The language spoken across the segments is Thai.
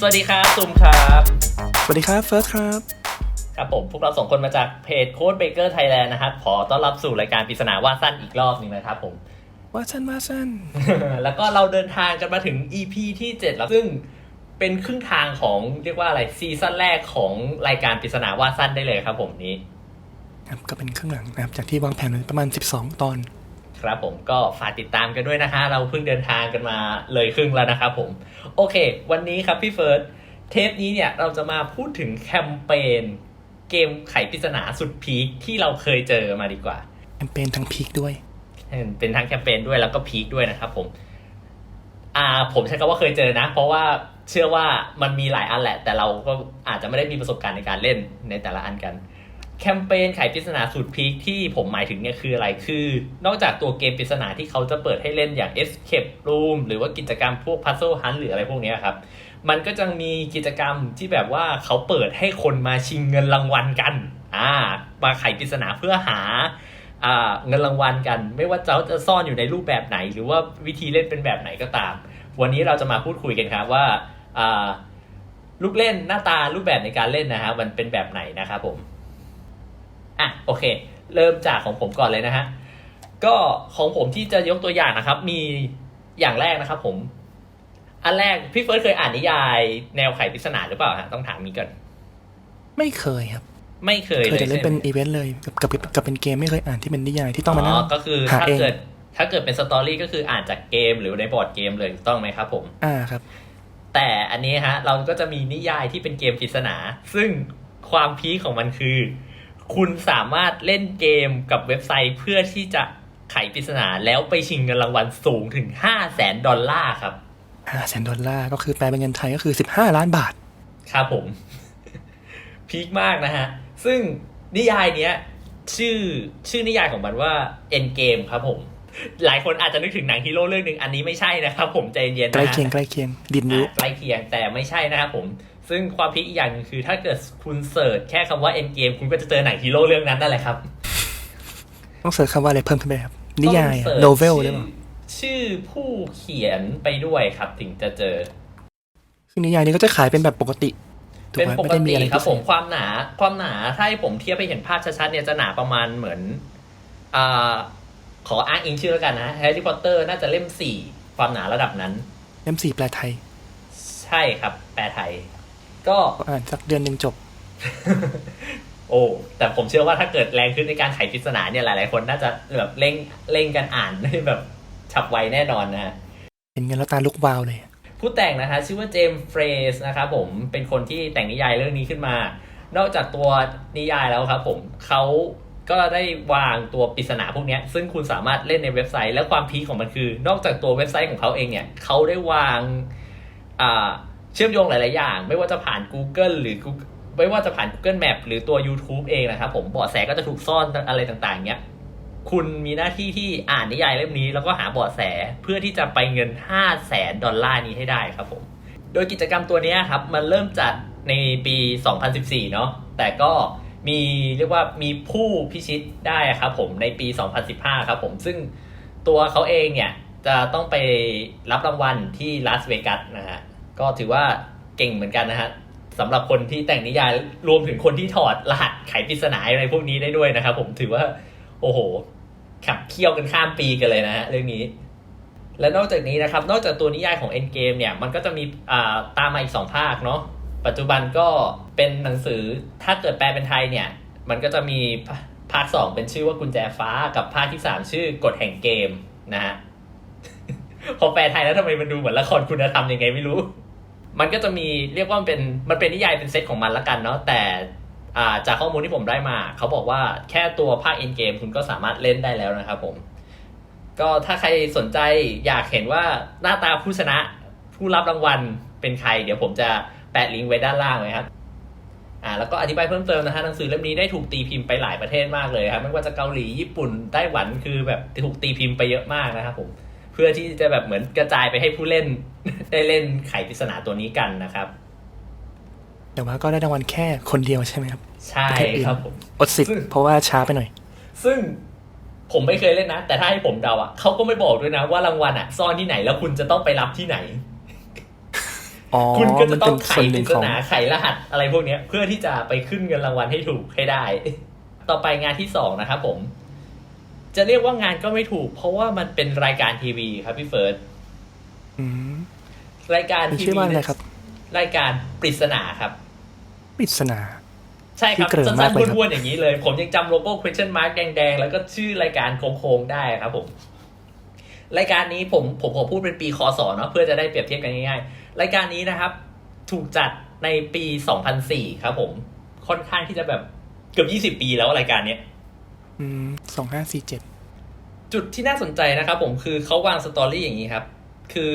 สวัสดีครับตุมครับ สวัสดีครับเฟิร์สครับครับผมพวกเราสองคนมาจากเพจโค้ดเบเกอร์ไทยแลนด์นะครับขอต้อนรับสู่รายการปริศนาว่าสั้นอีกรอบหนึงนะครับผมว่าสั้นว่าสั้นแล้วก็เราเดินทางกันมาถึง EP ที่ 7 แล้วซึ่งเป็นครึ่งทางของเรียกว่าอะไรซีซั่นแรกของรายการปริศนาว่าสั้นได้เลยครับผมนี้ครับก็เป็นครึ่งหลังนะครับจากที่วางแผนไว้ประมาณ 12 ตอน ครับผมก็ฝากติดตามกันด้วยนะคะ เราเพิ่งเดินทางกันมาเลยครึ่งแล้วนะครับผม โอเค วันนี้ครับพี่เฟิร์สเทปนี้เนี่ยเราจะมาพูดถึงแคมเปญเกมไขปริศนาสุดพีคที่เราเคยเจอมาดีกว่าแคมเปญทั้งพีคด้วย เป็นทั้งแคมเปญด้วยแล้วก็พีคด้วยนะครับผม อ่า ผมใช้คำว่าเคยเจอนะ เพราะว่าเชื่อว่ามันมีหลายอันแหละ แต่เราก็อาจจะไม่ได้มีประสบการณ์ในการเล่นในแต่ละอันกัน แคมเปญไขปริศนาสุดพีคที่ผมหมายถึงเนี่ยคืออะไร คือ นอกจากตัวเกมปริศนาที่เขาจะเปิดให้เล่นอย่าง Escape Room หรือว่ากิจกรรมพวก Puzzle Hunt หรืออะไรพวกนี้ครับ มันก็จะมีกิจกรรมที่แบบว่าเขาเปิดให้คนมาชิงเงินรางวัลกัน อ่า มาไขปริศนาเพื่อหาอ่าเงินรางวัลกัน ไม่ว่าเขาจะซ่อนอยู่ในรูปแบบไหน หรือว่าวิธีเล่นเป็นแบบไหนก็ตาม วันนี้เราจะมาพูดคุยกันครับว่าอ่าลูกเล่นหน้าตารูปแบบในการเล่นนะฮะมันเป็นแบบไหนนะครับผม อะโอเค เริ่มจากของผมก่อนเลยนะฮะก็ของผมที่จะยกตัวอย่างนะครับ มีอย่างแรกนะครับผม อันแรกพี่เฟิร์สเคยอ่านนิยาย แนวไขปริศนาหรือเปล่าฮะต้องถามนี้ก่อนไม่เคยครับ ไม่เคยเคเลยยแต่เล่นใช่เป็นไหมอีเวนต์เลยกับกับกับเป็นเกมไม่เคยอ่านที่เป็นนิยายที่ต้องมานั่งอ๋อก็คือหาถ้าเองเกิดถ้าเกิดเป็นสตอรี่ก็คืออ่านจากเกมหรือในบอร์ดเกมเลยถูกต้องไหมครับผม อ่าครับ แต่อันนี้ฮะ เราก็จะมีนิยายที่เป็นเกมปริศนา ซึ่งความพีคของมันคือ คุณสามารถเล่นเกมกับเว็บไซต์เพื่อที่จะไขปริศนาแล้วไปชิงเงินรางวัลสูงถึง5 0 0แสนดอลลาร์ครับห้าแสนดอลลาร์ก็คือแปลเป็นเงินไทยก็คือ15ล้านบาท ครับผม พีคมากนะฮะ ซึ่งนิยายเนี้ย ชื่อชื่อนิยายของมันว่า Endgame ครับผม หลายคนอาจจะนึกถึงหนังฮีโร่เรื่องหนึ่งอันนี้ไม่ใช่นะครับผมใจเย็นๆใกล้นะเคียงฮะใกล้เคียงดินยุอ่าใกล้เคียงแต่ไม่ใช่นะครับผม ซึ่งความพีคอีกอย่างหนึงคือถ้าเกิดคุณเสิร์ชแค่คำว่า Endgame คุณก็จะเจอหนังฮีโร่เรื่องนั้นนั่นแหละครับ ต้องเสิร์ชคำว่าอะไรเพิ่มขึ้นไปครับ นิยายต้องสิร์ชโนเวลชื่อหรือเปล่าชื่อผู้เขียนไปด้วยครับถึงจะเจอซึ่งนิยายนี้ก็จะขายเป็นแบบปกติถูกเป็นไหมปไม่กได้มีติอะไรครัพิบเศผมษความหนาความหนาถ้าให้ผมเทียบไปเห็นภาพชัดๆเนี่ยจะหนาประมาณเหมือนอ่าขออ้างอิงชื่อแล้วกันนะแฮร์รี่พอตเตอร์น่าจะเล่มสี่ความหนาระดับนั้น เล่มสี่แปลไทย ใช่ครับ แปลไทย ก็ก็อ่านสักเดือนหนึ่งจบ โอ้แต่ผมเชื่อว่าถ้าเกิดแรงขึ้นในการไขปริศนาเนี่ยหลายๆคนน่าจะแบบเร่งเร่งกันอ่านได้แบบฉับไวแน่นอนนะฮะเห็นเงินแล้วตาลุกวาวเลย ผู้แต่งนะฮะชื่อว่าเจมส์เฟรสนะครับผมเป็นคนที่แต่งนิยายเรื่องนี้ขึ้นมา นอกจากตัวนิยายแล้วครับผมเขาก็ได้วางตัวปริศนาพวกเนี้ยซึ่งคุณสามารถเล่นในเว็บไซต์ และความพีคของมันคือ นอกจากตัวเว็บไซต์ของเขาเองเนี่ยเขาได้วางอ่า เชื่อมโยงหลาย ๆ อย่าง ไม่ว่าจะผ่าน Google หรือ Google ไม่ว่าจะผ่าน Google Map หรือตัว YouTube เองนะครับผมเบาะแสก็จะถูกซ่อนอะไรต่าง ๆเนี้ยคุณมีหน้าที่ที่อ่านนิยายเล่มนี้ แล้วก็หาเบาะแสเพื่อที่จะไปเงิน 5 0 0แสนดอลลาร์นี้ให้ได้ครับผม โดยกิจกรรมตัวนี้ครับ มันเริ่มจัดในปี 2014 เนาะแต่ก็มีเรียกว่ามีผู้พิชิตได้ครับผมในปี 2015 ครับผม ซึ่งตัวเขาเองเนี่ย จะต้องไปรับรางวัลที่ลาสเวกัสนะฮะ ก็ถือว่าเก่งเหมือนกันนะฮะสำหรับคนที่แต่งนิยายรวมถึงคนที่ถอดรหัสไขปริศนาอะไรพวกนี้ได้ด้วยนะครับ ผมถือว่า โอ้โห ขับเคี่ยวกันข้ามปีกันเลยนะฮะเรื่องนี้ และนอกจากนี้นะครับ นอกจากตัวนิยายของ Endgame เนี่ย มันก็จะมีอ่าตามมาอีก 2 ภาคเนาะปัจจุบันก็เป็นหนังสือถ้าเกิดแปลเป็นไทยเนี่ย มันก็จะมีภาภาค2 เป็นชื่อว่ากุญแจฟ้ากับภาคที่ 3 ชื่อกฎแห่งเกมนะฮะพอแปลไทยแล้วทำไมมันดูเหมือนละครคุณธรรมยังไงไม่รู้ มันก็จะมีเรียกว่ามันเป็นมันเป็นนิยายเป็นเซตของมันละกันเนาะแต่อ่าจากข้อมูลที่ผมได้มา เขาบอกว่าแค่ตัวภาค End Game คุณก็สามารถเล่นได้แล้วนะครับผม ก็ถ้าใครสนใจอยากเห็นว่าหน้าตาผู้ชนะผู้รับรางวัลเป็นใคร เดี๋ยวผมจะแปะลิงก์ไว้ด้านล่างไว้ครับอ่าแล้วก็อธิบายเพิ่มเติมนะฮะหนังสือเล่มนี้ได้ถูกตีพิมพ์ไปหลายประเทศมากเลยครับไม่ว่าจะเกาหลีญี่ปุ่นไต้หวันคือแบบถูกตีพิมพ์ไปเยอะมากนะครับผม พื่อที่จะแบบเหมือนกระจายไปให้ผู้เล่นได้เล่นไขปริศนาตัวนี้กันนะครับ แต่ว่าก็ได้รางวัลแค่คนเดียวใช่ไหมครับ ใช่ครับผมอดสิทธิ์เพราะว่าช้าไปหน่อย ซึ่งผมไม่เคยเล่นนะ แต่ถ้าให้ผมเดาอะเขาก็ไม่บอกด้วยนะว่ารางวัลอะ ซ่อนที่ไหนแล้วคุณจะต้องไปรับที่ไหนอ๋อคุณก็มัจะนต้เป็อนงไขส่วนหปนึ่ริงศของนาไขรหัสอะไรพวกเนี้ยเพื่อที่จะไปขึ้นเงินรางวัลให้ถูกให้ได้ ต่อไปงานที่สองนะครับผม จะเรียกว่างานก็ไม่ถูก เพราะว่ามันเป็นรายการทีวีครับพี่เฟิร์สอืมรายการมีทีชื่อวีว่าอะไรครับ รายการปริศนาครับ ปริศนา ใช่ครับที่เกริ่นสั้มากนเลยครับๆว้วนๆอย่างนี้เลย ผมยังจำโลโก้ question mark แดงๆ แล้วก็ชื่อรายการโค้งๆได้ครับผม รายการนี้ผมผมขอพูดเป็นปีคศเนาะเพื่อจะได้เปรียบเทียบกันง่ายๆ รายการนี้นะครับ ถูกจัดในปี 2004 ครับผม ค่อนข้างที่จะแบบเกือบ 20 ปีแล้วรายการเนี้ย อืมสองห้าสี่เจ็ดจุดที่น่าสนใจนะครับผมคือเขาวางสตอรี่อย่างนี้ครับ คือ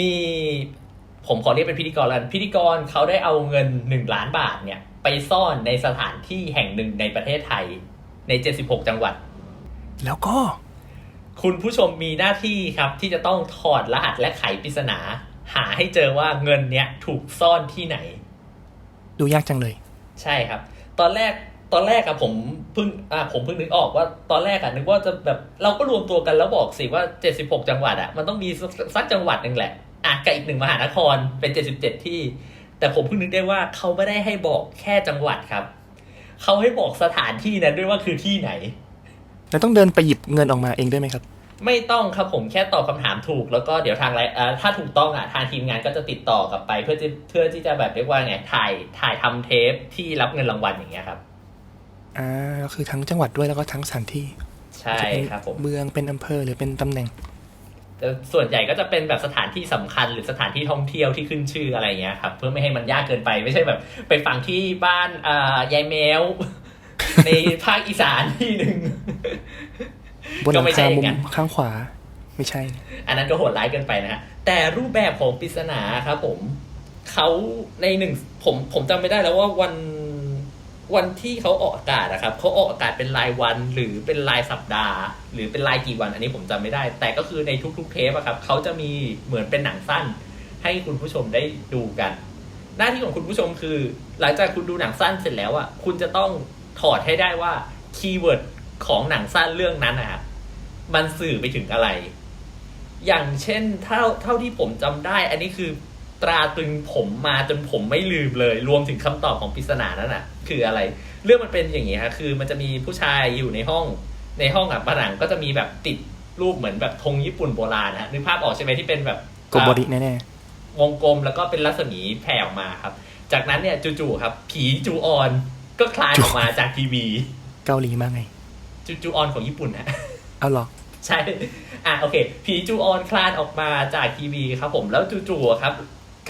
มีผมขอเรียกเป็นพิธีกรแล้วกันพิธีกรเขาได้เอาเงินหนึ่งล้านบาทเนี่ย ไปซ่อนในสถานที่แห่งหนึ่งในประเทศไทยใน76จังหวัด แล้วก็ คุณผู้ชมมีหน้าที่ครับ ที่จะต้องถอดรหัสและไขปริศนา หาให้เจอว่าเงินเนี้ยถูกซ่อนที่ไหน ดูยากจังเลย ใช่ครับ ตอนแรก ตอนแรกอะผมเพิ่งอ่าผมเพิ่งนึกออกว่าตอนแรกอะนึกว่าจะแบบเราก็รวมตัวกันแล้วบอกสิว่า 76 จังหวัดอะมันต้องมีสักสักจังหวัดหนึ่งแหละอะกับอีกหนึ่งมหานครเป็น 77 ที่ แต่ผมเพิ่งนึกได้ว่าเขาไม่ได้ให้บอกแค่จังหวัดครับเขาให้บอกสถานที่นั้นด้วยว่าคือที่ไหน แล้วต้องเดินไปหยิบเงินออกมาเองด้วยไหมครับ ไม่ต้องครับผมแค่ตอบคำถามถูก แล้วก็เดี๋ยวทางไรเอ่อถ้าถูกต้องอะทางทีมงานก็จะติดต่อกลับไป เพื่อที่เพื่อที่จะแบบเรียกว่าไงถ่ายถ่ายทำเทปที่รับเงินรางวัลอย่างเงี้ยครับ อ่าก็คือทั้งจังหวัดด้วยแล้วก็ทั้งสถานที่ใช่จะเป็นครับผมเมืองเป็นอำเภอหรือเป็นตำแหน่งแต่ส่วนใหญ่ก็จะเป็นแบบสถานที่สำคัญหรือสถานที่ท่องเที่ยวที่ขึ้นชื่ออะไรเงี้ยครับ เพื่อไม่ให้มันยากเกินไปไม่ใช่แบบไปฟังที่บ้านอ่ายายแมว ในภาคอีสานที่หนึ่งบนหลัก็งไม่ใช่คาอมุย่างนั้มนข้างขวา ไม่ใช่ อันนั้นก็โหดร้ายเกินไปนะฮะแต่รูปแบบของปริศนาครับผมเขาในหนึ่งผมผมจำไม่ได้แล้วว่าวัน วันที่เขาออกอากาศนะครับเขาออกอากาศเป็นรายวันหรือเป็นรายสัปดาห์ หรือเป็นรายกี่วัน อันนี้ผมจำไม่ได้ แต่ก็คือในทุกๆเทปอะครับเขาจะมีเหมือนเป็นหนังสั้น ให้คุณผู้ชมได้ดูกัน หน้าที่ของคุณผู้ชมคือ หลังจากคุณดูหนังสั้นเสร็จแล้วอะคุณจะต้องถอดให้ได้ว่าคีย์เวิร์ดของหนังสั้นเรื่องนั้นนะครับมันสื่อไปถึงอะไร อย่างเช่นเท่าเท่าที่ผมจำได้ อันนี้คือ ตราตรึงผมมาจนผมไม่ลืมเลย รวมถึงคำตอบของปริศนานั้นน่ะคืออะไร เรื่องมันเป็นอย่างนี้ฮะคือมันจะมีผู้ชายอยู่ในห้อง ในห้องอะผนังก็จะมีแบบติดรูปเหมือนแบบธงญี่ปุ่นโบราณนะฮะนึกภาพออกใช่ไหมที่เป็นแบบกบบอดิแน่วงกลมแล้วก็เป็นรัศมีแผ่ออกมาครับ จากนั้นเนี่ยจู่ๆครับ ผีจูออนก็คลานออกมาจากทีวีๆเกาหลีมาไงจูจูออนของญี่ปุ่นฮะเอาหรอใช่ อะโอเค ผีจูออนคลานออกมาจากทีวีครับผมแล้วจู่ๆอะครับ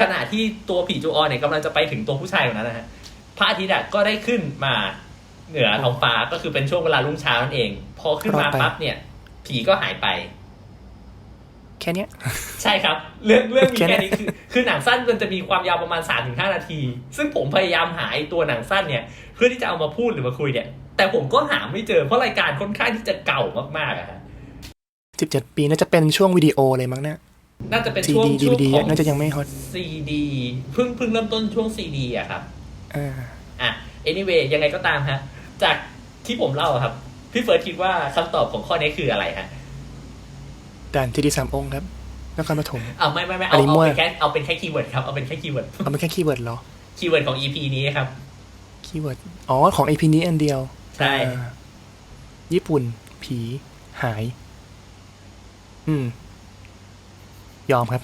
ขณะที่ตัวผีจูออนเนี่ยกำลังจะไปถึงตัวผู้ชายคนนั้นนะฮะพระอาทิตย์อะก็ได้ขึ้นมาเหนือท้องฟ้าก็คือเป็นช่วงเวลารุ่งเช้านั่นเอง พอขึ้นมารอดไปปั๊บเนี่ย ผีก็หายไป แค่เนี้ยใช่ครับ เรื่องเรื่องมีแค่แค่นี้นี้คือ คือหนังสั้นมันจะมีความยาวประมาณ3าถึงหนาที ซึ่งผมพยายามหาไอ้ตัวหนังสั้นเนี่ย เพื่อที่จะเอามาพูดหรือมาคุยเนี่ย แต่ผมก็หาไม่เจอเพราะรายการค่อนข้างที่จะเก่ามากๆอะฮะสิบเจ็ดปีน่าจะเป็นช่วงวิดีโอเลยมั้งเนี่ย น่าจะเป็น CD ช่วงช่วง DVD ของน่าจะยังไม่ฮอต ซีดีเพิ่งเพิ่งเริ่มต้นช่วงซีดีอะครับ อ่า อะ anyway ยังไงก็ตามฮะ จากที่ผมเล่าอะครับ พี่เฟิร์สคิดว่าคำตอบของข้อนี้คืออะไรฮะด่านที่ดีสามองค์ครับนครปฐม เอาไม่ไม่ไม่อัเอานนี้เอามั่ว เป็นแค่เอาเป็นแค่คีย์เวิร์ดครับ เอาเป็นแค่คีย์เวิร์ดเอามาแค่คีย์เวิร์ดเหรอ คีย์เวิร์ดของ EP นี้ครับ คีย์เวิร์ด อ๋อ ของไอพีนี้อันเดียวใช่ อ่าญี่ปุ่น ผี หาย อืม ยอมครับ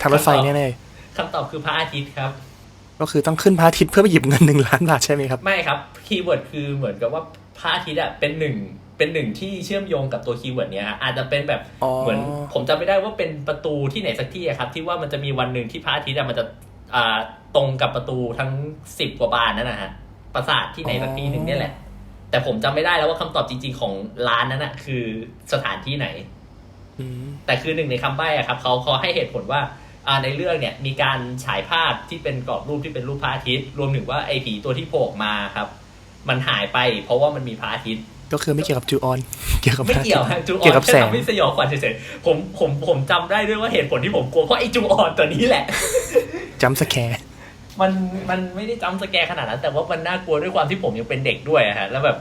ทางรถไฟแน่คำตอบคือพระอาทิตย์ครับๆก็คือต้องขึ้นพระอาทิตย์เพื่อไปหยิบเงินหนึ่งล้านบาทใช่ไหมครับ ไม่ครับคีย์เวิร์ดคือเหมือนกับว่าพระอาทิตย์อะเป็นหนึ่งเป็นหนึ่งที่เชื่อมโยงกับตัวคีย์เวิร์ดเนี้ยฮะอาจจะเป็นแบบอ๋อเหมือนผมจำไม่ได้ว่าเป็นประตูที่ไหนสักที่อะครับที่ว่ามันจะมีวันหนึ่งที่พระอาทิตย์อะมันจะอ่าตรงกับประตูทั้งสิบกว่าบานนั่นนะฮะปราสาทที่ไหนสักที่หนึ่งเนี่ยแหละ แต่ผมจำไม่ได้แล้วว่าคำตอบจริง ๆ ของร้านนั้นอะคือสถานที่ไหนอืม แต่คือหนึ่งในคำใบ้อะครับเขาเขาให้เหตุผลว่าอ่าในเรื่องเนี่ยมีการฉายภาพที่เป็นกรอบรูปที่เป็นรูปพระอาทิตย์รวมถึงว่าไอ้ผีตัวที่โผล่ออกมาครับ มันหายไปเพราะว่ามันมีพระอาทิตย์ ก็คือไม่เกี่ยวกับจูออน เกี่ยวกับไม่เกี่ยวพระฮะอาทิตย์จูออเกี่ยวนกับแค่แสงทำให้สยองขวัญเฉยๆผมผมผมจำได้ด้วยว่าเหตุผลที่ผมกลัวเพราะไอ้จูออนตัวนี้แหละ จัมป์สแคร์ มันมันไม่ได้จำสแกร์ขนาดนั้น แต่ว่ามันน่ากลัวด้วยความที่ผมยังเป็นเด็กด้วยอะฮะแล้วแบบ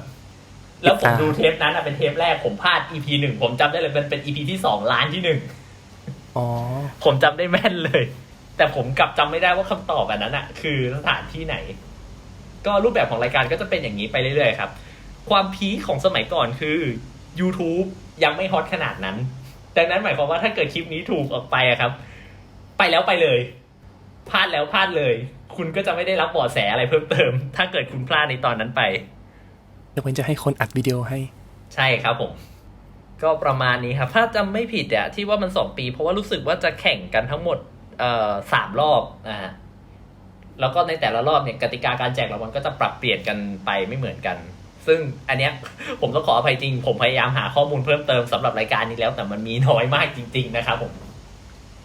แล้วผมดูเทปนั้นอะเป็นเทปแรกผมพลาด EP หนึ่งผมจำได้เลยมันเป็น EP ที่สองล้านที่หนึ่งอ๋อผมจำได้แม่นเลย แต่ผมกลับจำไม่ได้ว่าคำตอบอันนั้นอะคือสถานที่ไหน ก็รูปแบบของรายการก็จะเป็นอย่างนี้ไปเรื่อยๆครับ ความพีคของสมัยก่อนคือ YouTube ยังไม่ฮอตขนาดนั้นดังนั้นหมายความว่าถ้าเกิดคลิปนี้ถูกออกไปอะครับ ไปแล้วไปเลยพลาดแล้วพลาดเลย คุณก็จะไม่ได้รับเบาะแสอะไรเพิ่มเติม ถ้าเกิดคุณพลาดในตอนนั้นไป ยกเว้นจะให้คนอัดวิดีโอให้ ใช่ครับผม ก็ประมาณนี้ครับ ถ้าจำไม่ผิดอะที่ว่ามันสองปี เพราะว่ารู้สึกว่าจะแข่งกันทั้งหมดเอ่อสามรอบนะฮะแล้วก็ในแต่ละรอบเนี่ยกติกาการแจกรางวัลก็จะปรับเปลี่ยนกันไปไม่เหมือนกัน ซึ่งอันเนี้ยผมต้องขออภัยจริง ผมพยายามหาข้อมูลเพิ่มเติมสำหรับรายการนี้แล้ว แต่มันมีน้อยมากจริง ๆ นะครับผม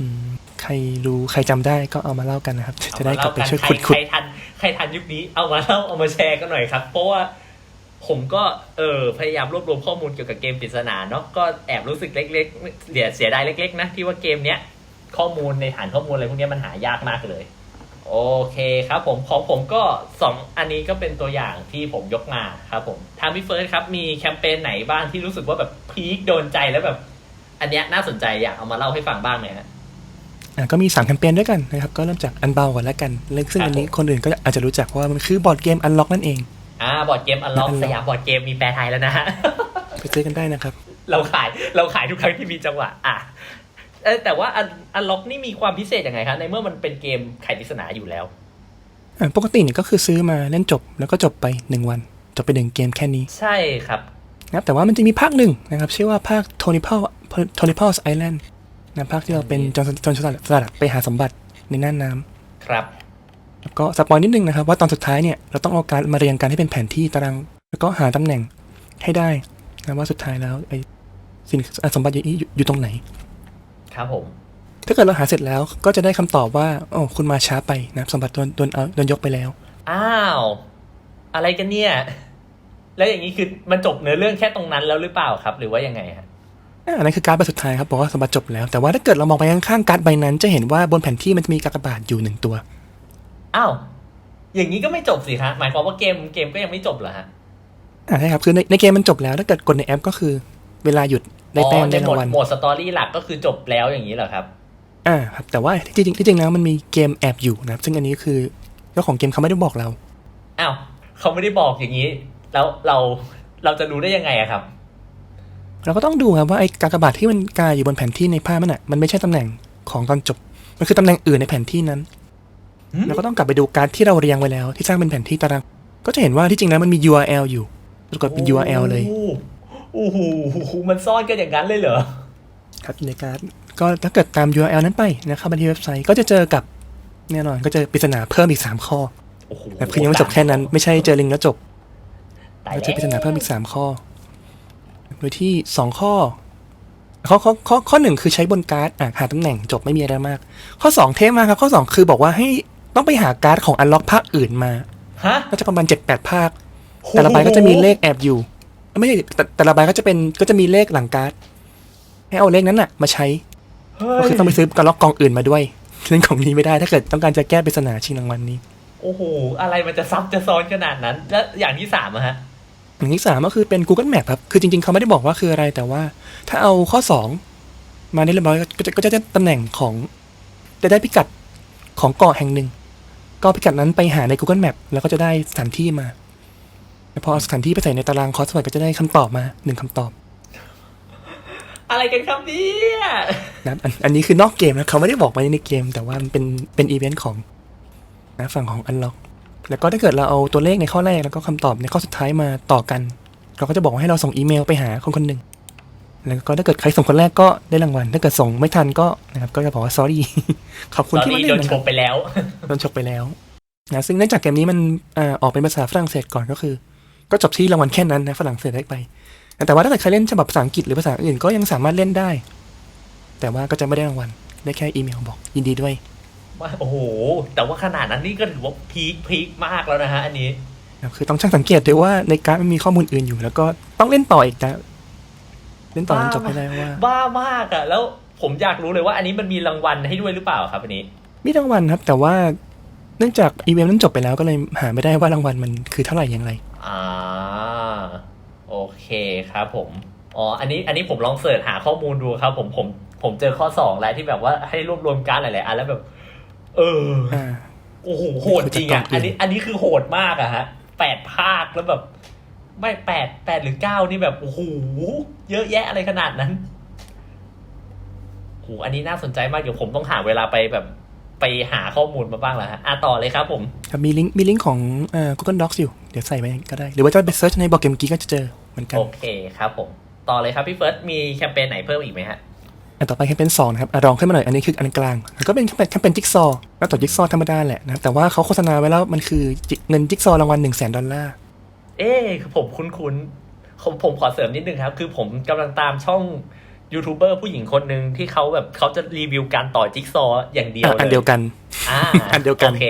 อืมใครรู้ใครจำได้ก็เอามาเล่ากันนะครับ จะจะได้กลับไปเอามาช่วยเล่าขุดกันขุใคดรใครทันใครทันยุคนี้เอามาเล่าเอามาแชร์กันหน่อยครับ เพราะว่า ผมก็เออพยายามรวบรวมข้อมูลเกี่ยวกับเกมปริศนาเนาะก็แอบรู้สึกเล็กๆเสียเสียดายเล็กๆนะที่ว่าเกมเนี้ยข้อมูลในฐานข้อมูลอะไรพวกนี้มันหายากมากเลย โอเคครับผมของผมก็สองอันนี้ก็เป็นตัวอย่างที่ผมยกมาครับผมทางพี่เฟิร์สครับมีแคมเปญไหนบ้างที่รู้สึกว่าแบบพีคโดนใจแล้วแบบ อันเนี้ยน่าสนใจอยากเอามาเล่าให้ฟังบ้างไหมฮะอะก็มี 3 แคมเปญด้วยกันนะครับ ก็เริ่มจากอันเบาก่อนแล้วกันเรื่องซึ่งอันนี้คนอื่นก็อาจจะรู้จักเพราะว่ามันคือบอร์ดเกมอันล็อกนั่นเอง อ่าบอร์ดเกมอันล็อก Unlock สยามบอร์ดเกมมีแปลไทยแล้วนะฮะไปซื้อกันได้นะครับ เราขายเราขายทุกครั้งที่มีจังหวะ อะเออแต่ว่าอันอันล็อกนี่มีความพิเศษยังไงครับในเมื่อมันเป็นเกมไขปริศนาอยู่แล้วอะปกติเนี่ยก็คือซื้อมาเล่นจบแล้วก็จบไป1วัน จบไปหนึ่งเกมแค่นี้ ใช่ครับนะครับแต่ว่ามันจะมีภาคหนึ่งนะครับ ชื่อว่าภาค t o n y p a l t o n y p a l s Island นะภาคที่เราเป็นจอห์นจอห์นสลัดสลัดไปหาสมบัติในน่านน้ำครับ แล้วก็สปอยนิดนึงนะครับว่าตอนสุดท้ายเนี่ยเราต้องเอาการดมาเรียงกันให้เป็นแผนที่ตาราง แล้วก็หาตำแหน่งให้ได้นะว่าสุดท้ายแล้วไอ้สิ่งสมบัติอยู่อยู่อยู่ตรงไหน ครับผม ถ้าเกิดเราหาเสร็จแล้วก็จะได้คำตอบว่าอ๋อคุณมาช้าไปนะครับสมบัติโดนโดนเอาโดนยกไปแล้ว อ้าว อะไรกันเนี่ย แล้วอย่างนี้คือมันจบเนื้อเรื่องแค่ตรงนั้นแล้วหรือเปล่าครับ หรือว่ายังไงฮะอ่าอันนั้นคือการ์ดใบสุดท้ายครับบอกว่าสมบัติจบแล้วแต่ว่าถ้าเกิดเรามองไปข้างๆการ์ดใบนั้น จะเห็นว่าบนแผนที่มันจะมีกากบาทอยู่หนึ่งตัว อ้าวอย่างนี้ก็ไม่จบสิฮะหมายความว่าเกมเกมก็ยังไม่จบเหรอฮะอ่าใช่ครับคือในในเกมมันจบแล้วถ้าเกิดกดในแอปก็คือ เวลาหยุดได้แต้มอ๋อได้ในโหมราดงวัลโหมดสตอรี่หลักก็คือจบแล้วอย่างนี้เหรอครับอ่าครับแต่ว่าที่จริงที่จริงแล้วมันมีเกมแอบอยู่นะครับ ซึ่งอันนี้คือเจ้าของเกมเขาไม่ได้บอกเราอ้าวเขาไม่ได้บอกอย่างนี้ แล้วเราเราจะรู้ได้ยังไงอะครับ เราก็ต้องดูครับว่าไอ้กากบาทที่มันกาอยู่บนแผนที่ในภาพมันอะมันไม่ใช่ตำแหน่งของตอนจบ มันคือตำแหน่งอื่นในแผนที่นั้นหืม เราก็ต้องกลับไปดูการดที่เราเรียงไว้แล้ว ที่สร้างเป็นแผนที่ตาราง ก็จะเห็นว่าที่จริงแล้วมันมี URL อยู่เรากดเป็น URL เลยโอ้โหโอ้โหมันซ่อนกันอย่างนั้นเลยเหรอ ครับอยู่ในการดก็ถ้าเกิดตาม URL นั้นไปนะครับไปที่เว็บไซต์ก็จะเจอกับแน่นอนก็เจอปริศนาเพิ่มอีก 3 ข้อโอ้โหแต่คือยังไม่จบแค่นั้น ไม่ใช่เจอลิงก์แล้วจบตายก็แล้วเจอปริศนาเพิ่มอีก 3 ข้อ โดยที่ 2 ข้อข้อข้อข้อข้อหนึ่งคือใช้บนการ์ดอะหาตำแหน่งจบไม่มีอะไรมาก ข้อ 2 เทมมากครับ ข้อ 2 คือบอกว่าให้ ต้องไปหาการ์ดของอันล็อกภาคอื่นมา ฮะ ก็จะประมาณ7-8ภาค แต่ละใบก็จะมีเลขแอบอยู่ ไม่ใช่แต่แต่ละใบก็จะเป็นก็จะมีเลขหลังการ์ดให้เอาเลขนั้นน่ะ มาใช้เฮ้ก็ยคือต้องไปซื้อการล็อกกองอื่นมาด้วยเล่นของนี้ไม่ได้ถ้าเกิดต้องการจะแก้ปริศนาชิงรางวัลนี้ โอ้โห อะไรมันจะซับจะซ้อนขนาดนั้น แล้วอย่างที่สามอะฮะ อย่างที่สามก็คือเป็น Google Map ครับ คือจริงๆ เขาไม่ได้บอกว่าคืออะไรแต่ว่า ถ้าเอาข้อสองมาได้เรียบร้อยก็จะก็จะได้ตำแหน่งของจะได้พิกัดของเกาะแห่งหนึ่ง ก็พิกัดนั้นไปหาใน Google Map แล้วก็จะได้สถานที่มาแล้วพอเอาสถานที่ไปใส่ในตารางคอสเวิร์ดก็จะได้คำตอบมาหนึ่งคำตอบ อะไรกันครับเนี่ยนะครับอันอันนี้คือนอกเกมนะเขาไม่ได้บอกไว้ในเกม แต่ว่ามันเป็นเป็นอีเวนต์ของนะฝั่งของ Unlock แล้วก็ถ้าเกิดเราเอาตัวเลขในข้อแรกแล้วก็คำตอบในข้อสุดท้ายมาต่อกัน เราก็จะบอกว่าให้เราส่งอีเมลไปหาคนคนหนึ่ง แล้วก็ถ้าเกิดใครส่งคนแรกก็ได้รางวัล ถ้าเกิดส่งไม่ทันก็นะครับก็จะบอกว่า sorry ขอบคุณตอนที่มานี้เล่โดนนนะชครับมไปแล้วโดนฉกไปแล้วนะซึ่งเนื่องจากเกมนี้มันอ่าออกเป็นภาษาฝรั่งเศสก่อนก็คือ ก็จบที่รางวัลแค่นั้นนะฝรั่งเศสได้ไป แต่ว่าถ้าเกิดใครเล่นฉบับภาษาอังกฤษหรือภาษาอื่นก็ยังสามารถเล่นได้ แต่ว่าก็จะไม่ได้รางวัลได้แค่อีเมลบอกยินดีด้วยว่าโอ้โห แต่ว่าขนาดนั้นนี่ก็ถือว่าพีคพีคมากแล้วนะฮะอันนี้นะครับคือต้องช่างสังเกตด้วยว่าในการดมันมีข้อมูลอื่นอยู่ แล้วก็ต้องเล่นต่ออีกนะ เล่นต่อจนจบให้ได้ว่า บ้ามากอะแล้วผมอยากรู้เลยว่า อันนี้มันมีรางวัลให้ด้วยหรือเปล่าครับอันนี้มีรางวัลครับ แต่ว่าเนื่องจากอีเวนต์นั้นจบไปแล้วก็เลยหาไม่ได้ว่ารางวัลมันคือเท่าไหร่อย่างไรอ่าโอเคครับผมอ๋ออันนี้อันนี้ผมลองเสิร์ชหาข้อมูลดูครับ ผมผมผมเจอข้อสองแล้วที่แบบว่าให้รวบรวมการดหลายๆอันแล้วแบบ เอออ่าโอ้โหโหดจริงอะคือจะกล่องอื่นอันนี้ อันนี้คือโหดมากอะฮะแปดภาคแล้วแบบ ไม่แปดแปดหรือเก้านี่แบบโอ้โหเยอะแยะอะไรขนาดนั้นโหอันนี้น่าสนใจมากเดี๋ยวผมต้องหาเวลาไปแบบไปหาข้อมูลมาบ้างแล้วฮะอะต่อเลยครับผมครับมีลิงก์มีลิงก์ของเอ่อ Google Docs อยู่ เดี๋ยวใส่ไว้ก็ได้ หรือว่าจะไปเซิร์ชในบอกเกมกี้ก็จะเจอเหมือนกัน โอเคครับผม ต่อเลยครับพี่เฟิร์สมีแคมเปญไหนเพิ่มอีกไหมฮะอันต่อไปแคมเปญสองนะครับอะรองขึ้นมาหน่อย อันนี้คืออันกลางแล้วก็เป็นแคมเปญแคมเปญจิ๊กซอว์แล้วต่อจิ๊กซอว์ธรรมดาแหละนะครับแต่ว่าเขาโฆษณาไว้แล้วมันคือจิเงินจิ๊กซอว์รางวัล1 0 0 0 0แสนดอลลาร์ เอ๊ะคือผมคุ้นๆผมผมขอเสริมนิดนึงครับ คือผมกำลังตามช่องยูทูบเบอร์ผู้หญิงคนหนึ่งที่เขาแบบเขาจะรีวิวการต่อจิ๊กซอว์อย่างเดียวอะเลยอันเดียวกันอ่าอันเดียวกันโอเค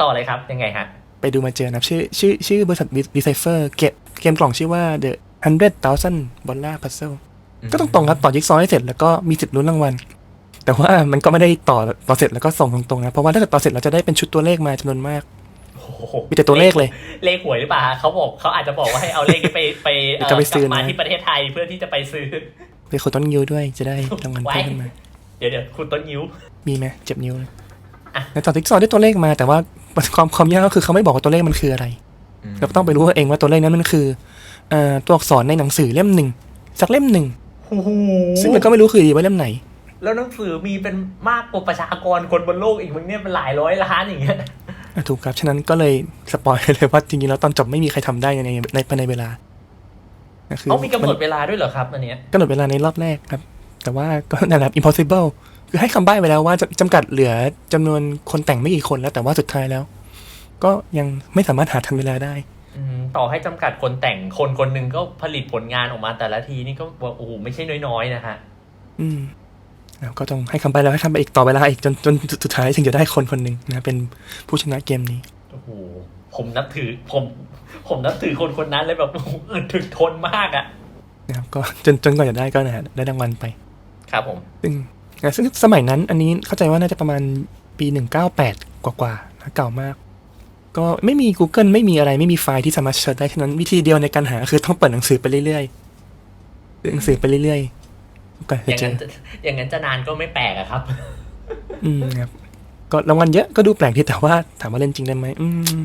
ต่อเลยครับยังไงฮะ ไปดูมาเจอนะครับชื่อชื่อชื่อบริษัท Decipher เกมเกมกล่องชื่อว่า The Hundred Thousand Dollar Puzzle ก็ต้องตรงๆครับต่อจิ๊กซอว์ให้เสร็จแล้วก็มีสิทธิ์ลุ้นรางวัลแต่ว่ามันก็ไม่ได้ต่อต่อเสร็จแล้วก็ส่งตรงๆนะ เพราะว่าถ้าเกิดต่อเสร็จเราจะได้เป็นชุดตัวเลขมาจำนวนมากโอ้โห มีแต่ตัวเลขเลย เลขหวยหรือเปล่าฮะเขาบอกเขาอาจจะบอกว่าให้เอาเลขนี้ไปไปเอ่อจะไปซื้อกลับมานะที่ประเทศไทยเพื่อที่จะไปซื้อไปโคต้นยิวด้วยจะได้รางวัลไว้เพิ่มขึ้นมา เดี๋ยวเดี๋ยวคุณต้นยิ้ว มีไหมเจ็บนิ้วเลยอะในต่อจิ๊กซอว์ได้ตัวเลขมาแต่ว่าความความยากก็คือเขาไม่บอกว่าตัวเลขมันคืออะไรเราก็ต้องไปรู้เองว่าตัวเลขนั้นมันคือเอ่อตัวอักษรในหนังสือเล่มหนึ่งสักเล่มหนึ่งโอ้โหซึ่งเราก็ไม่รู้คือว่าเล่มไหน แล้วหนังสือมีเป็นมากกว่าประชากรคนบนโลกอีกมึงเนี่ยเป็นหลายร้อยล้านอย่างเงี้ยอะ ถูกครับ ฉะนั้นก็เลยสปอยเลยว่าจริงๆแล้วตอนจบไม่มีใครทำได้ในในในภายในเวลาก็คือเขามีกำหนดนเวลาด้วยเหรอครับอันเนี้ยกำหนดเวลาในรอบแรกครับ แต่ว่าก็นั่นแหละ impossible คือให้คำใบ้ไว้แล้วว่าจะจำกัดเหลือจำนวนคนแต่งไม่กี่คนแล้วแต่ว่าสุดท้ายแล้ว ก็ยังไม่สามารถหาทันเวลาได้อืมต่อให้จำกัดคนแต่งคนคนหนึ่งก็ผลิตผลงานออกมาแต่ละทีนี่ก็ว่าโอ้โหไม่ใช่น้อยๆนะฮะ อืม แล้วก็ต้องให้คำใบ้แล้วให้คำใบ้อีกต่อเวลาอีกจนจนสุดท้ายถึงจะได้คนคนหนึ่งนะเป็นผู้ชนะเกมนี้โอ้โหผมนับถือผมผมนับถือคนคนนั้นเลยแบบโอ้โหอึดถึกทนมากอะ่ะนะครับก็จนจนกว่าจะได้ก็นะฮะได้รางวัลไป ครับผม ซึ่งนะซึ่งสมัยนั้นอันนี้เข้าใจว่าน่าจะประมาณปี198กว่ากว่าๆนะเก่ามาก ก็ไม่มี Google ไม่มีอะไรไม่มีไฟล์ที่สามารถเชิญได้ฉะนั้นวิธีเดียวในการหาคือต้องเปิดหนังสือไปเรื่อยๆเปิดหนังสือไปเรื่อยๆ ก็อจะย่างเจนั้อนจะอย่างนั้นจะนานก็ไม่แปลกอะครับ อืมครับ ก็รางวัลเยอะก็ดูแปลกดีแต่ว่าถามว่าเล่นจริงได้ไหมอืม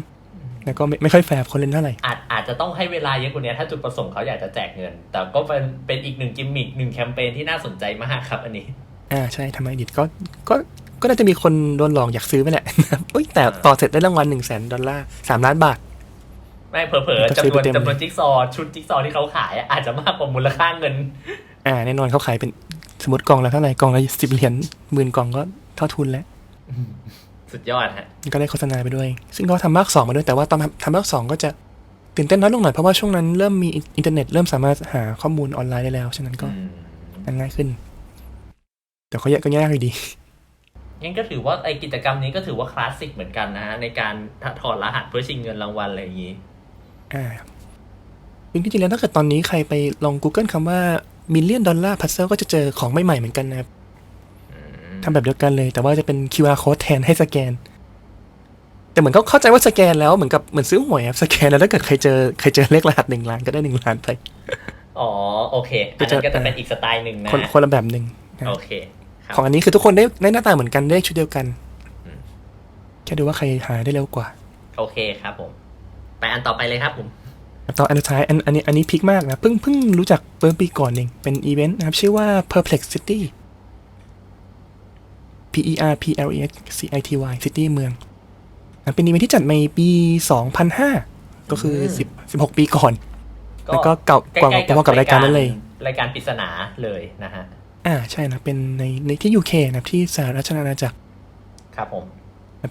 แล้วก็ไม่ไม่ค่อยแฟร์กับคนเล่นเท่าไหร่อาจอาจจะต้องให้เวลาเยอะกว่านี้ถ้าจุดประสงค์เขาอยากจะแจกเงิน แต่ก็เป็นเป็นอีกหนึ่งกิมมิคหนึ่งแคมเปญที่น่าสนใจมากครับ อันนี้ อ่าใช่ทำไมดิดก็ก็ก็น่าจะมีคนโดนหลอกอยากซื้อไปแหละอุ้ยแต่ต่อเสร็จได้รางวัลหนึ่งแสนดอลลาร์สามล้านบาท ไม่เผลอก็ๆซื้อจำนวนไปเต็มจำนวนจิ๊กซอว์ชุดจิ๊กซอว์ที่เขาขายอะอาจจะมากกว่ามูลค่าเงิน อ่าแน่นอนเขาขายเป็นสมมติกล่องละเท่าไหร่กล่องละสิบเหรียญหมื่นกล่องก็เท่าทุนแล้วสุดยอดฮะก็ได้โฆษณาไปด้วย ซึ่งก็ทำภาคสองมาด้วยแต่ว่าตอนทำทำภาคสองก็จะตื่นเต้นน้อยลงหน่อยเพราะว่าช่วงนั้นเริ่มมีอินเทอร์เน็ตเริ่มสามารถหาข้อมูลออนไลน์ได้แล้ว ฉะนั้นก็อืมง่ายขึ้น แต่ก็ยากก็ยากอยู่ดีงั้นก็ถือว่าไอกิจกรรมนี้ก็ถือว่าคลาสสิกเหมือนกันนะฮะในการถอดรหัสเพื่อชิงเงินรางวัลอะไรอย่างนี้ อ่าจริงๆแล้วถ้าเกิดตอนนี้ใครไปลอง Google คำว่า million dollar puzzle ก็จะเจอของใหม่ๆเหมือนกันนะครับทำแบบเดียวกันเลย แต่ว่าจะเป็น QR code แทนให้สแกน แต่เหมือนเขาเข้าใจว่าสแกนแล้วเหมือนกับเหมือนซื้อหวยครับสแกนแล้วถ้าเกิดใครเจอใครเจอเลขรหัสหนึ่งล้านก็ได้หนึ่งล้านไป อ๋อโอเคอันนั้นก็จะเป็นอีกสไตล์หนึ่งนะคนคนละแบบหนึ่งนะโอเคครับของอันนี้คือทุกคนได้ได้หน้าตาเหมือนกันได้ชุดเดียวกันอืมแค่ดูว่าใครหาได้เร็วกว่า โอเคครับผม ไปอันต่อไปเลยครับผม ต่ออันสุดท้ายอันอันนี้อันนี้พีคมากนะ เพิ่งเพิ่งรู้จักเมื่อปีก่อนเอง เป็นอีเวนต์นะครับ ชื่อว่า Perplexity P E R P L E X C I T Y City เมืองนะเป็นอีเวนต์ที่จัดในปี 2005 ก็คือ 10 16 ปีก่อน แล้วก็เก่ากว่าใล้ๆพอๆกับรายการนั้นเลย รายการปริศนาเลยนะฮะ อ่าใช่นะ เป็นในในที่ UK นะครับที่สหราชอาณาจักร ครับผม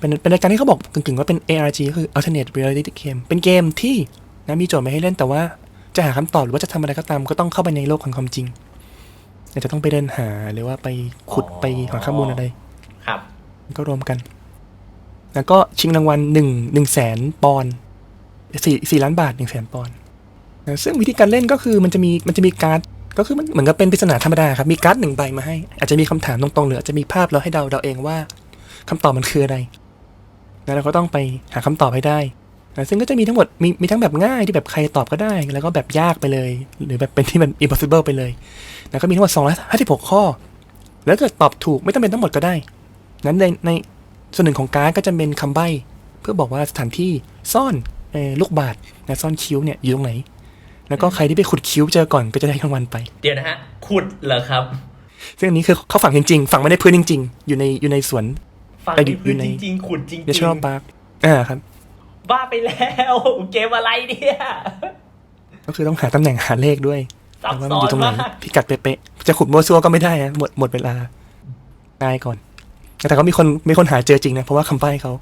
เป็นเป็นรายการที่เขาบอกกึ่งๆว่าเป็น ARG ก็คือ Alternate Reality Game เป็นเกมที่ นะมีโจทย์มาให้เล่นแต่ว่าจะหาคำตอบหรือว่าจะทำอะไรก็ตามก็ต้องเข้าไปในโลกของความจริงอาจจะต้องไปเดินหาหรือว่าไปขุดอ๋อไปหาข้อมูลอะไร ครับ ก็รวมกัน แล้วก็ชิงรางวัลหนึ่งหนึ่งแสนปอนด์สี่สี่ล้านบาทหนึ่งแสนปอนด์นะซึ่งวิธีการเล่นก็คือมันจะมีมันจะมีการ์ดก็คือมันเหมือนกับเป็นปริศนาธรรมดาครับมีการ์ดหนึ่งใบมาให้ อาจจะมีคำถามตรงๆหรืออาจจะมีภาพแล้วให้เดาเดาเองว่าคำตอบมันคืออะไรแล้วเราก็ต้องไปหาคำตอบให้ได้ นะซึ่งก็จะมีทั้งหมดมีมีทั้งแบบง่ายที่แบบใครตอบก็ได้ แล้วก็แบบยากไปเลย หรือแบบเป็นที่มัน impossible ไปเลยแล้วก็มีทั้งหมด256 ข้อ แล้วเกิดตอบถูกไม่ต้องเป็นทั้งหมดก็ได้ นั้นในในส่วนหนึ่งของการ์ดก็จะเป็นคำใบ้เพื่อบอกว่าสถานที่ซ่อนเอ่อลูกบาศก์นะซ่อนคิ้วเนี่ยอยู่ตรงไหน แล้วก็ใครที่ไปขุดคิ้วเจอก่อนก็จะได้รางวัลไป เดี๋ยวนะฮะขุดเหรอครับ ซึ่งอันนี้คือเขาฝังจริงๆฝังไม่ได้พื้นจริง ๆ อยู่ในอยู่ในสวนฟังไปดินี่อคืยู่อในจริงๆขุดจริงเนชั่นแนลพาร์คอ่าครับ บ้าไปแล้วเกมอะไรเนี่ยก็คือต้องหาตำแหน่งหาเลขด้วยซับว่าซ้มันออยู่นตรงไหนมากพิกัดเป๊ะๆจะขุดมั่วซั่วก็ไม่ได้นะหมดหมดเวลาตายก่อน แต่ก็มีคนมีคนหาเจอจริงนะเพราะว่าคำใบ้เขา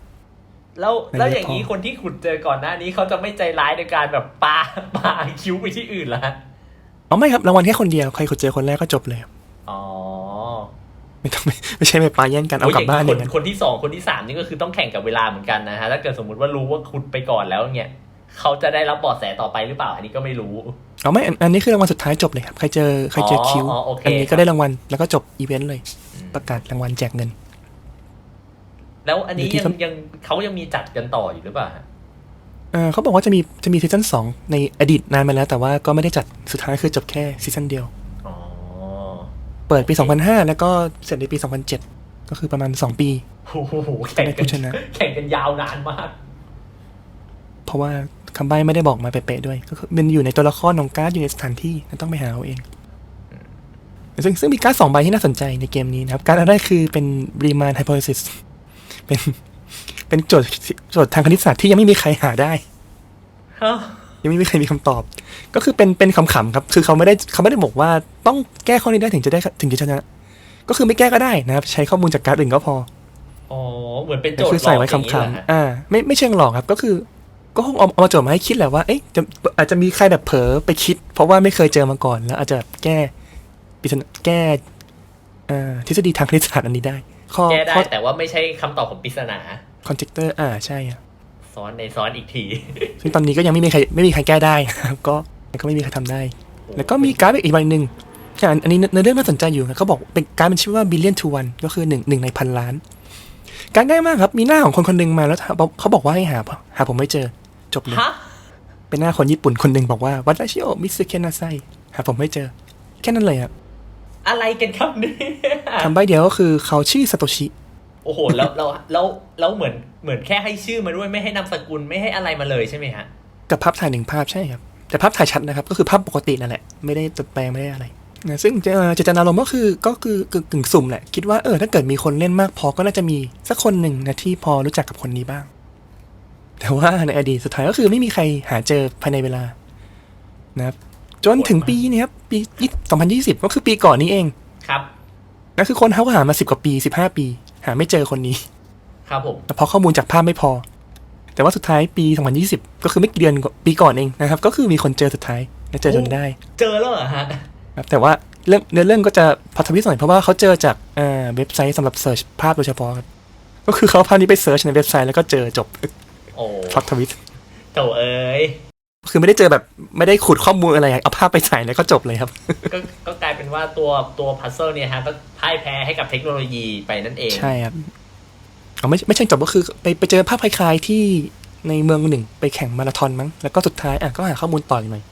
แล้วแล้วอย่างนี้นี้คนที่ขุดเจอก่อนหน้านี้เขาจะไม่ใจร้ายในการแบบปาปาคิ้วไปที่อื่นเหรอฮะอ๋อไม่ครับรางวัลแค่คนเดียวใครขุดเจอคนแรกก็จบเลยครับอ๋อ ไม่ต้องไม่ไม่ใช่ไปปาแย่งกันเอากลับบ้านคอย่างนั้นคนที่สองคนที่สามนี่ก็คือต้องแข่งกับเวลาเหมือนกันนะฮะถ้าเกิดสมมติว่ารู้ว่าขุดไปก่อนแล้วเนี่ยเขาจะได้รับเบาะแสต่อไปหรือเปล่า อันนี้ก็ไม่รู้อ๋อไม่อันอันนี้คือรางวัลสุดท้ายจบเลยครับใครเจอใครเจอคิวอ๋อโอเคอันนี้ก็ได้รางวัลแล้วก็จบอีเวนต์เลย ประกาศรางวัลแจกเงิน แล้วอันนี้อยู่ที่ยังเขายังเขายังมีจัดกันต่ออยู่หรือเปล่าฮะเอ่อเขาบอกว่าจะมีจะมีซีซั่นสองในอดีตนานมาแล้ว แต่ว่าก็ไม่ได้จัดสุดท้ายคือจบแค่ซีซั่นเดียวอ๋อ เปิดปี 2005 แล้วก็เสร็จในปี 2007 ก็คือประมาณ 2 ปี โอ้โหแข่งได้กัผู้นชนะ แข่งกันยาวนานมาก เพราะว่าคำใบ้ไม่ได้บอกมาเป๊ะๆด้วย ก็คือมันอยู่ในตัวละครของการ์ดอยู่ในสถานที่ต้องไปหาเอาเอง ซึ่งซึ่งมีการ์ดสองใบที่น่าสนใจในเกมนี้นะครับ การ์ดอันแรกคือเป็น Riemann hypothesis เป็นเป็นโจทย์โจทย์ทางคณิตศาสตร์ที่ยังไม่มีใครหาได้ ยังไม่มีใครมีคำตอบ ก็คือเป็นเป็นคำขำๆครับ คือเขาไม่ได้เขาไม่ได้บอกว่าต้องแก้ข้อนี้ได้ถึงจะได้ถึงจะชนะ ก็คือไม่แก้ก็ได้นะครับ ใช้ข้อมูลจากการ์ดอื่นก็พออ๋อเหมือนเป็นโจแต่ทย์คือใส่ไว้หลอกอย่างนี้คำเหรอฮะๆอ่าไม่ไม่เชิงหลอกครับก็คือ ก็คงเอาเอามาโจทย์มาให้คิดแหละว่าเอ๊ะจะอาจจะมีใครแบบเผลอไปคิด เพราะว่าไม่เคยเจอมาก่อน แล้ว อาจจะแก้ปริศนาแก้อ่าทฤษฎีทางคณิตศาสตร์อันนี้ได้ข้อแก้ได้ข้อแต่ว่าไม่ใช่คำตอบของปริศนาคอนเจคเตอร์อ่าใช่ครับ ซ้อนในซ้อนอีกที ซึ่งตอนนี้ก็ยังไม่มีใครไม่มีใครแก้ได้นะครับก็ก็ไม่มีใครทำได้ แล้วก็มีการ์ดอีกใบหนึ่งอ่าอันนี้ในเรื่องน่าสนใจอยู่ครับเขาบอกเป็นการ์ดมันชื่อว่า billion to one ก็คือหนึ่งหนึ่งในพันล้าน การดง่ายมากครับ มีหน้าของคนคนหนึ่งมาแล้วถามเขาบอกว่าให้หาหาผมไม่เจอจบเลยฮะเป็นหน้าคนญี่ปุ่นคนหนึ่งบอกว่าวัดราชิโอมิสึเคนนาไซหาผมไม่เจอ แค่นั้นเลยครับอะไรกันครับเนี่ยคำใบเดียวก็คือเขาชื่อซาโตชิ โอ้โหแล้วแล้วแล้วแล้วเหมือนเหมือนแค่ให้ชื่อมาด้วยไม่ให้นามสกุลไม่ให้อะไรมาเลยใช่ไหมฮะกับภาพถ่ายหนึ่งภาพใช่ครับ แต่ภาพถ่ายชัดนะครับ ก็คือภาพปกตินั่นแหละ ไม่ได้ตัดแปลงไม่ได้อะไรนะซึ่งเจเจตนารมณ์ก็คือก็คือกึ่งกึ่งสุ่มแหละ คิดว่าเออถ้าเกิดมีคนเล่นมากพอก็น่าจะมีสักคนหนึ่งนะที่พอรู้จักกับคนนี้บ้าง แต่ว่าในอดีตสุดท้ายก็คือไม่มีใครหาเจอภายในเวลานะครับจนถึงปีนี้ครับปี 2020 ก็คือปีก่อนนี้เอง ครับนั่นคือคนเขาก็หามาสิบกว่าปีสิบห้าปี หาไม่เจอคนนี้ ครับผมแต่เพราะข้อมูลจากภาพไม่พอ แต่ว่าสุดท้ายปี 2020 ก็คือไม่กี่เดือนกว่าปีก่อนเองนะครับ ก็คือมีคนเจอสุดท้ายและเจอจนได้ เจอแล้วเหรอฮะครับแต่ว่าเรื่องเนื้อเรื่องก็จะพัฒวิสหน่อยเพราะว่าเขาเจอจากอ่าเว็บไซต์สำหรับเสิร์ชภาพโดยเฉพาะครับก็คือเขาเอาภาพนี้ไปเสิร์ชในเว็บไซต์แล้วก็เจอจบโอ้พัฒวิสโถเอ้ย คือไม่ได้เจอแบบไม่ได้ขุดข้อมูลอะไรเอาภาพไปใส่แล้วก็จบเลยครับ ก็ก็กลายเป็นว่าตัวตัวพัซเซิลเนี่ยฮะก็พ่ายแพ้ให้กับเทคโนโลยีไปนั่นเอง ใช่ครับเอาไม่ไม่ใช่จบก็คือไปไปเจอภาพคล้ายๆที่ในเมืองหนึ่งไปแข่งมาราธอนมั้งแล้วก็สุดท้ายอะก็หาข้อมูลต่ออีกหน่อย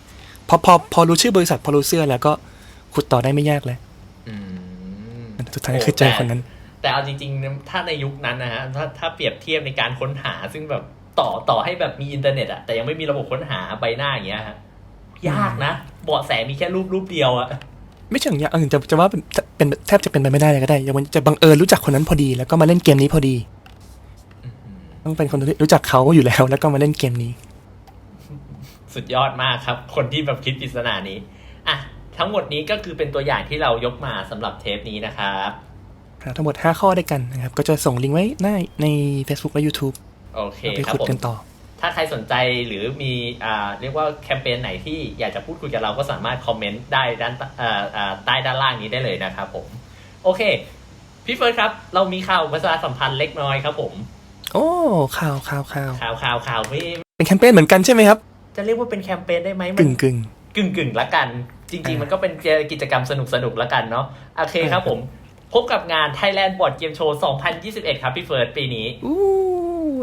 พอพอพอรู้ชื่อบริษัทพอรู้เสื้อแล้วก็ขุดต่อได้ไม่ยากแล้วอืมสุดท้ายก็คือเจอคนนั้น แต่เอาจริง ๆ ถ้าในยุคนั้นนะฮะถ้าถ้าเปรียบเทียบในการค้นหาซึ่งแบบ ต่อต่อให้แบบมีอินเทอร์เน็ตอะแต่ยังไม่มีระบบค้นหาใบหน้าอย่างเงี้ยฮะยากนะเบาะแสมีแค่รูปรูปเดียวอะไม่ใช่อย่างเงี้ยเออจะจะว่าเป็นเป็นแทบจะเป็นไปไม่ได้เลยก็ได้ยังจะบังเอิญรู้จักคนนั้นพอดี แล้วก็มาเล่นเกมนี้พอดีต้องเป็นคนที่รู้จักเขาอยู่แล้ว แล้วก็มาเล่นเกมนี้ สุดยอดมากครับ คนที่แบบคิดปริศนานี้อะทั้งหมดนี้ก็คือเป็นตัวอย่างที่เรายกมาสำหรับเทปนี้นะครับครับทั้งหมด 5 ข้อด้วยกันนะครับ ก็จะส่งลิงก์ไว้ในใน Facebook และ YouTube โอเคไปครับขุดผมกันต่อ ถ้าใครสนใจหรือมีอ่าเรียกว่าแคมเปญไหนที่อยากจะพูดคุยกับเราก็สามารถคอมเมนต์ได้ด้านอ่าอ่าใต้ด้านล่างนี้ได้เลยนะครับผม โอเค พี่เฟิร์สครับ เรามีข่าวประชาสัมพันธ์เล็กน้อยครับผม โอ้ข่าวข่าวข่าวข่าวข่าวข่าวไม่เป็นแคมเปญเหมือนกันใช่ไหมครับ จะเรียกว่าเป็นแคมเปญได้ไหมมักึ่งกึ่งกึ่งกึ่งๆละกัน จริงๆอ่ามัมันก็เป็นกิจกรรมสนุกสนุกๆละกันเนาะโอเคครับอ่าผม พบกับงาน Thailand Board Game Show 2021 ครับ พี่เฟิร์สปีนี้อู้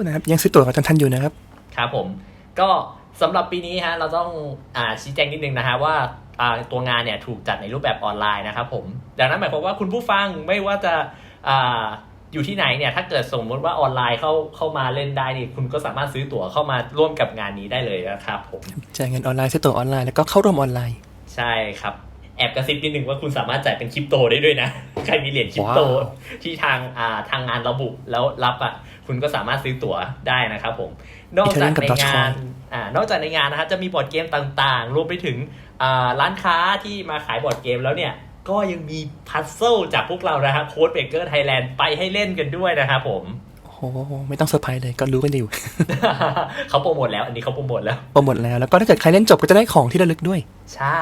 นะครับยังซื้อตั๋วกับทันๆอยู่นะครับ ครับผม ก็สำหรับปีนี้ฮะเราต้องอ่าชี้แจงนิดนึงนะฮะว่าอ่าตัวงานเนี่ยถูกจัดในรูปแบบออนไลน์นะครับผมดังนั้นหมายความว่าคุณผู้ฟังไม่ว่าจะอ่าอยู่ที่ไหนเนี่ยถ้าเกิดสมมติว่าออนไลน์เข้าเข้ามาเล่นได้นี่คุณก็สามารถซื้อตั๋วเข้ามาร่วมกับงานนี้ได้เลยนะครับผมจ่ายเงินออนไลน์ซื้อตั๋วออนไลน์แล้วก็เข้าร่วมออนไลน์ ใช่ครับ แอบกระซิบนิดนึงว่าคุณสามารถจ่ายเป็นคริปโตได้ด้วยนะ ใครมีเหรียญคริปโตว้าวที่ทางอ่าทางงานระบุแล้วรับอะคุณก็สามารถซื้อตั๋วได้นะครับผม นอกจากในงานอ่านอกจากในงานนะครับจะมีบอร์ดเกมต่างๆ รวมไปถึงอ่าร้านค้าที่มาขายบอร์ดเกมแล้วเนี่ย ก็ยังมีพัซเซิลจากพวกเรานะครับโค้ดเบเกอร์ไทยแลนด์ไปให้เล่นกันด้วยนะครับผม โอ้โหไม่ต้องเซอร์ไพรส์เลยก็รู้กันอยู่เขาโปรโมทแล้ว อันนี้เขาโปรโมทแล้วโปรโมทแล้วแล้วก็ถ้าเกิดใครเล่นจบก็จะได้ของที่ระลึกด้วย ใช่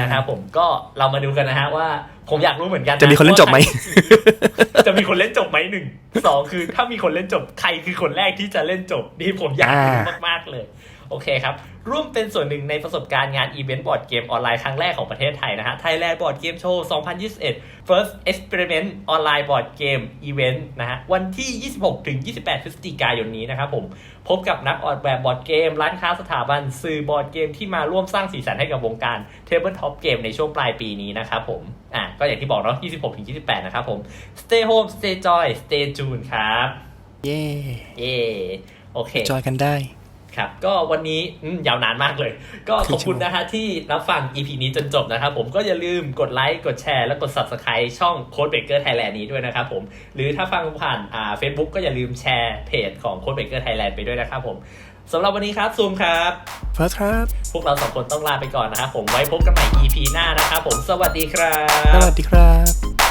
นะครับผมก็เรามาดูกันนะฮะว่าผมอยากรู้เหมือนกัน จะมีคนเล่นจบไหมว่าใครจะมีคนเล่นจบไหมหนึ่งสองคือถ้ามีคนเล่นจบใครคือคนแรกที่จะเล่นจบนี่ผมอยากรู้อ่ามมากๆเลย โอเคครับ ร่วมเป็นส่วนหนึ่งในประสบการณ์งานอีเวนต์บอร์ดเกมออนไลน์ครั้งแรกของประเทศไทยนะฮะ Thailand Board Game Show 2021 First Experiment Online Board Game Event นะฮะ วันที่ 26 ถึง 28 พฤศจิกายนนี้นะครับผม พบกับนักออกแบบบอร์ดเกม ร้านค้าสถาบัน สื่อบอร์ดเกมที่มาร่วมสร้างสีสันให้กับวงการเทเบิลท็อปเกมในช่วงปลายปีนี้นะครับผม อะ ก็อย่างที่บอกเนาะ 26 ถึง 28 นะครับผม Stay home stay joy stay tuned ครับ เย่เย่โอเค จอยกันได้ ครับก็วันนี้อืมยาวนานมากเลย ก็ขอบคุณนะฮะที่รับฟัง EP นี้จนจบนะครับผมก็อย่าลืมกดไลค์กดแชร์ และกด Subscribe ช่อง Code Breaker Thailand นี้ด้วยนะครับผมหรือถ้าฟังผ่านอ่า Facebook ก็อย่าลืมแชร์เพจของ Code Breaker Thailand ไปด้วยนะครับผมสำหรับวันนี้ครับซูมครับเฟิร์สครับ พวกเราสองคนต้องลาไปก่อนนะครับผมไว้พบกันใหม่ EP หน้านะครับผมสวัสดีครับ สวัสดีครับ